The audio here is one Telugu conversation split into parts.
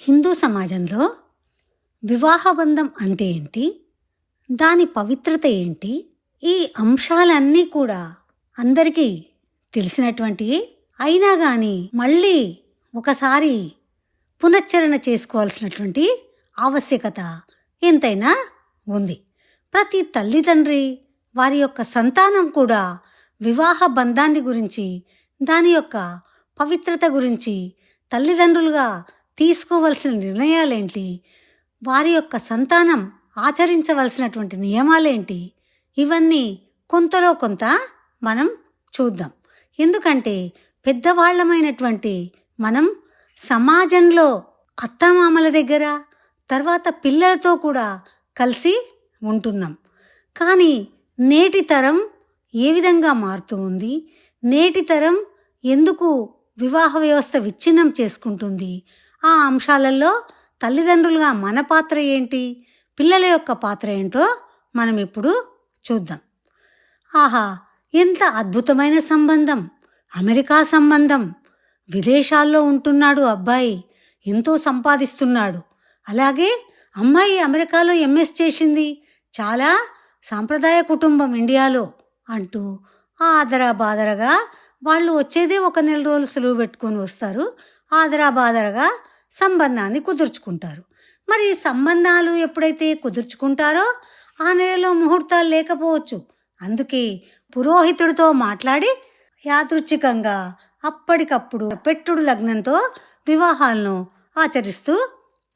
హిందూ సమాజంలో వివాహబంధం అంటే ఏంటి? దాని పవిత్రత ఏంటి? ఈ అంశాలన్నీ కూడా అందరికీ తెలిసినటువంటి అయినా కానీ మళ్ళీ ఒకసారి పునశ్చరణ చేసుకోవాల్సినటువంటి ఆవశ్యకత ఎంతైనా ఉంది. ప్రతి తల్లిదండ్రి వారి యొక్క సంతానం కూడా వివాహ బంధాన్ని గురించి దాని యొక్క పవిత్రత గురించి తల్లిదండ్రులుగా తీసుకోవలసిన నిర్ణయాలేంటి? వారి యొక్క సంతానం ఆచరించవలసినటువంటి నియమాలేంటి? ఇవన్నీ కొంతలో కొంత మనం చూద్దాం. ఎందుకంటే పెద్దవాళ్ళమైనటువంటి మనం సమాజంలో అత్తమామల దగ్గర తర్వాత పిల్లలతో కూడా కలిసి ఉంటున్నాం. కానీ నేటి తరం ఏ విధంగా మారుతూ ఉంది? నేటి తరం ఎందుకు వివాహ వ్యవస్థ విచ్ఛిన్నం చేసుకుంటుంది? ఆ అంశాలలో తల్లిదండ్రులుగా మన పాత్ర ఏంటి? పిల్లల యొక్క పాత్ర ఏంటో మనం ఇప్పుడు చూద్దాం. ఆహా ఎంత అద్భుతమైన సంబంధం! అమెరికా సంబంధం! విదేశాల్లో ఉంటున్నాడు అబ్బాయి ఎంతో సంపాదిస్తున్నాడు. అలాగే అమ్మాయి అమెరికాలో ఎంఎస్ చేసింది. చాలా సాంప్రదాయ కుటుంబం ఇండియాలో అంటూ ఆదరా బాదరగా వాళ్ళు వచ్చేదే ఒక నెల రోజులు సెలవు పెట్టుకొని వస్తారు. ఆదరా బాదరగా సంబంధాన్ని కుదుర్చుకుంటారు. మరి సంబంధాలు ఎప్పుడైతే కుదుర్చుకుంటారో ఆ నెలలో ముహూర్తాలు లేకపోవచ్చు. అందుకే పురోహితుడితో మాట్లాడి యాదృచ్ఛికంగా అప్పటికప్పుడు పెట్టుడు లగ్నంతో వివాహాలను ఆచరిస్తూ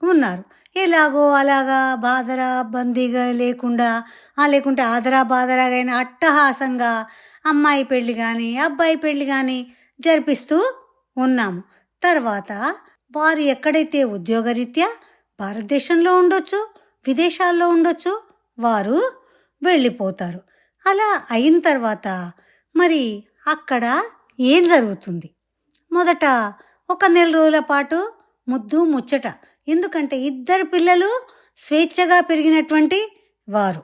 ఉన్నారు. ఎలాగో అలాగా బాదరా బందీగా లేకుండా ఆ లేకుంటే ఆదరా బాదరాగైనా అట్టహాసంగా అమ్మాయి పెళ్ళి కానీ అబ్బాయి పెళ్ళి కానీ జరిపిస్తూ ఉన్నాము తర్వాత వారు ఎక్కడైతే ఉద్యోగరీత్యా భారతదేశంలో ఉండొచ్చు విదేశాల్లో ఉండొచ్చు వారు వెళ్ళిపోతారు. అలా అయిన తర్వాత మరి అక్కడ ఏం జరుగుతుంది? మొదట ఒక నెల రోజుల పాటు ముద్దు ముచ్చట ఎందుకంటే ఇద్దరు పిల్లలు స్వేచ్ఛగా పెరిగినటువంటి వారు.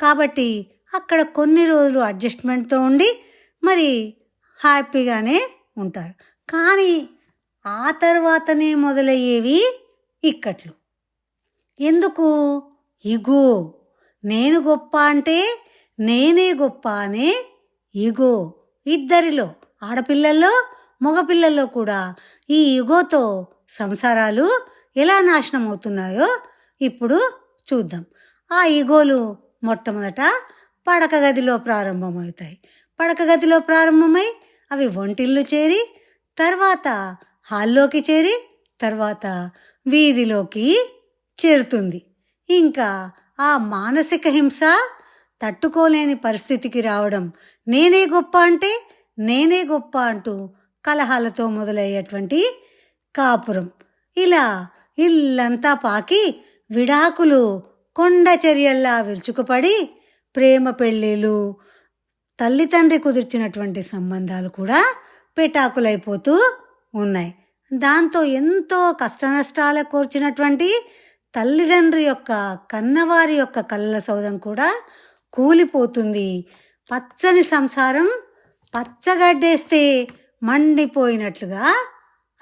కాబట్టి అక్కడ కొన్ని రోజులు అడ్జస్ట్మెంట్తో ఉండి మరి హ్యాపీగానే ఉంటారు. కానీ ఆ తర్వాతనే మొదలయ్యేవి ఇక్కట్లు. ఎందుకు? ఇగో నేను గొప్ప అంటే నేనే గొప్ప అనే ఇగో. ఇద్దరిలో ఆడపిల్లల్లో మగపిల్లల్లో కూడా ఈ యుగోతో సంసారాలు ఎలా నాశనం అవుతున్నాయో ఇప్పుడు చూద్దాం. ఆ ఈగోలు మొట్టమొదట పడక గదిలో ప్రారంభమవుతాయి. పడక గదిలో ప్రారంభమై అవి ఒంటిల్లు చేరి తర్వాత హాల్లోకి చేరి తర్వాత వీధిలోకి చేరుతుంది. ఇంకా ఆ మానసిక హింస తట్టుకోలేని పరిస్థితికి రావడం నేనే గొప్ప అంటే నేనే గొప్ప అంటూ కలహాలతో మొదలయ్యేటువంటి కాపురం. ఇలా ఇల్లంతా పాకి విడాకులు కొండ చర్యల్లా విరుచుకుపడి ప్రేమ పెళ్ళిళ్ళు తల్లిదండ్రి కుదిర్చినటువంటి సంబంధాలు కూడా పెటాకులైపోతూ ఉన్నాయి. దాంతో ఎంతో కష్టనష్టాల కోర్చినటువంటి తల్లిదండ్రి యొక్క కన్నవారి యొక్క కళ్ళ సౌదం కూడా కూలిపోతుంది. పచ్చని సంసారం పచ్చగడ్డేస్తే మండిపోయినట్లుగా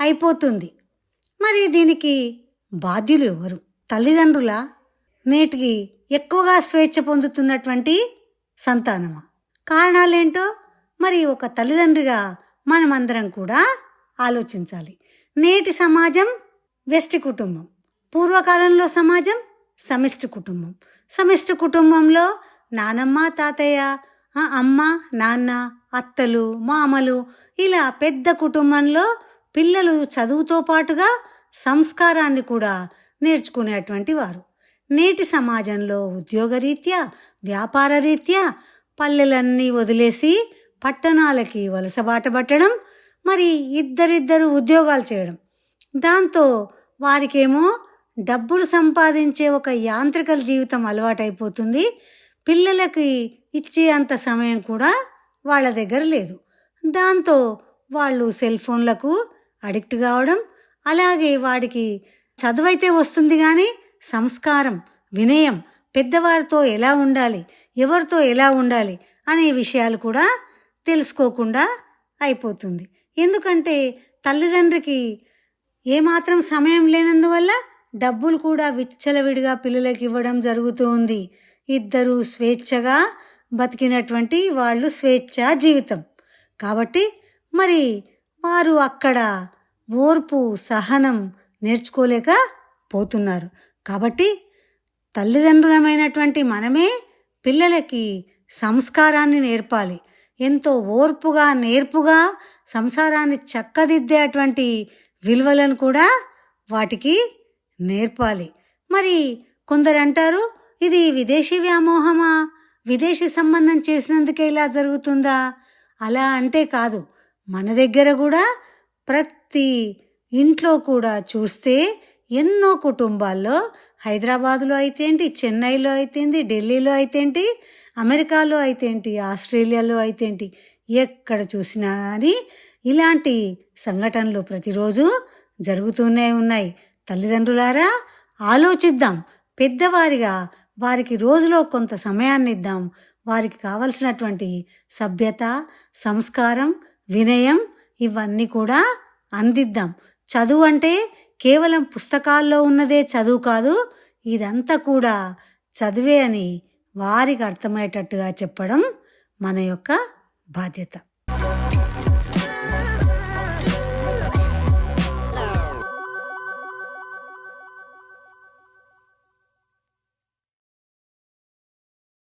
అయిపోతుంది. మరి దీనికి బాధ్యులు ఎవరు తల్లిదండ్రుల నేటికి ఎక్కువగా స్వేచ్ఛ పొందుతున్నటువంటి సంతానమా? కారణాలేంటో మరి ఒక తల్లిదండ్రిగా మనమందరం కూడా ఆలోచించాలి. నేటి సమాజం వెస్టి కుటుంబం. పూర్వకాలంలో సమాజం సమిష్టి కుటుంబం. సమిష్టి కుటుంబంలో నానమ్మ తాతయ్య అమ్మ నాన్న అత్తలు మామలు ఇలా పెద్ద కుటుంబంలో పిల్లలు చదువుతో పాటుగా సంస్కారాన్ని కూడా నేర్చుకునేటువంటి వారు. నేటి సమాజంలో ఉద్యోగరీత్యా వ్యాపార రీత్యా పల్లెలన్నీ వదిలేసి పట్టణాలకి వలసబాట పట్టడం మరి ఇద్దరిద్దరు ఉద్యోగాలు చేయడం. దాంతో వారికేమో డబ్బులు సంపాదించే ఒక యాంత్రిక జీవితం అలవాటైపోతుంది. పిల్లలకి ఇచ్చే అంత సమయం కూడా వాళ్ళ దగ్గర లేదు. దాంతో వాళ్ళు సెల్ ఫోన్లకు అడిక్ట్ కావడం అలాగే వాడికి చదువైతే వస్తుంది కానీ సంస్కారం వినయం పెద్దవారితో ఎలా ఉండాలి ఎవరితో ఎలా ఉండాలి అనే విషయాలు కూడా తెలుసుకోకుండా అయిపోతుంది. ఎందుకంటే తల్లిదండ్రికి ఏమాత్రం సమయం లేనందువల్ల డబ్బులు కూడా విచ్చలవిడిగా పిల్లలకి ఇవ్వడం జరుగుతోంది. ఇద్దరు స్వేచ్ఛగా బతికినటువంటి వాళ్ళు స్వేచ్ఛ జీవితం. కాబట్టి మరి వారు అక్కడ ఓర్పు సహనం నేర్చుకోలేక పోతున్నారు. కాబట్టి తల్లిదండ్రులమైనటువంటి మనమే పిల్లలకి సంస్కారాన్ని నేర్పాలి. ఎంతో ఓర్పుగా నేర్పుగా సంసారాన్ని చక్కదిద్దేటువంటి విలువలను కూడా వాటికి నేర్పాలి. మరి కొందరు అంటారు ఇది విదేశీ వ్యామోహమా? విదేశీ సంబంధం చేసినందుకే ఇలా జరుగుతుందా? అలా అంటే కాదు. మన దగ్గర కూడా ప్రతి ప్రతి ఇంట్లో కూడా చూస్తే ఎన్నో కుటుంబాల్లో హైదరాబాదులో అయితే ఏంటి చెన్నైలో అయితేంటి ఢిల్లీలో అయితేంటి అమెరికాలో అయితేంటి ఆస్ట్రేలియాలో అయితేంటి ఎక్కడ చూసినా కానీ ఇలాంటి సంఘటనలు ప్రతిరోజు జరుగుతూనే ఉన్నాయి. తల్లిదండ్రులారా ఆలోచిద్దాం. పెద్దవారిగా వారికి రోజులో కొంత సమయాన్ని ఇద్దాం. వారికి కావలసినటువంటి సభ్యత సంస్కారం వినయం ఇవన్నీ కూడా అందిద్దాం. చదువు అంటే కేవలం పుస్తకాల్లో ఉన్నదే చదువు కాదు ఇదంతా కూడా చదివే అని వారికి అర్థమయ్యేటట్టుగా చెప్పడం మన యొక్క బాధ్యత.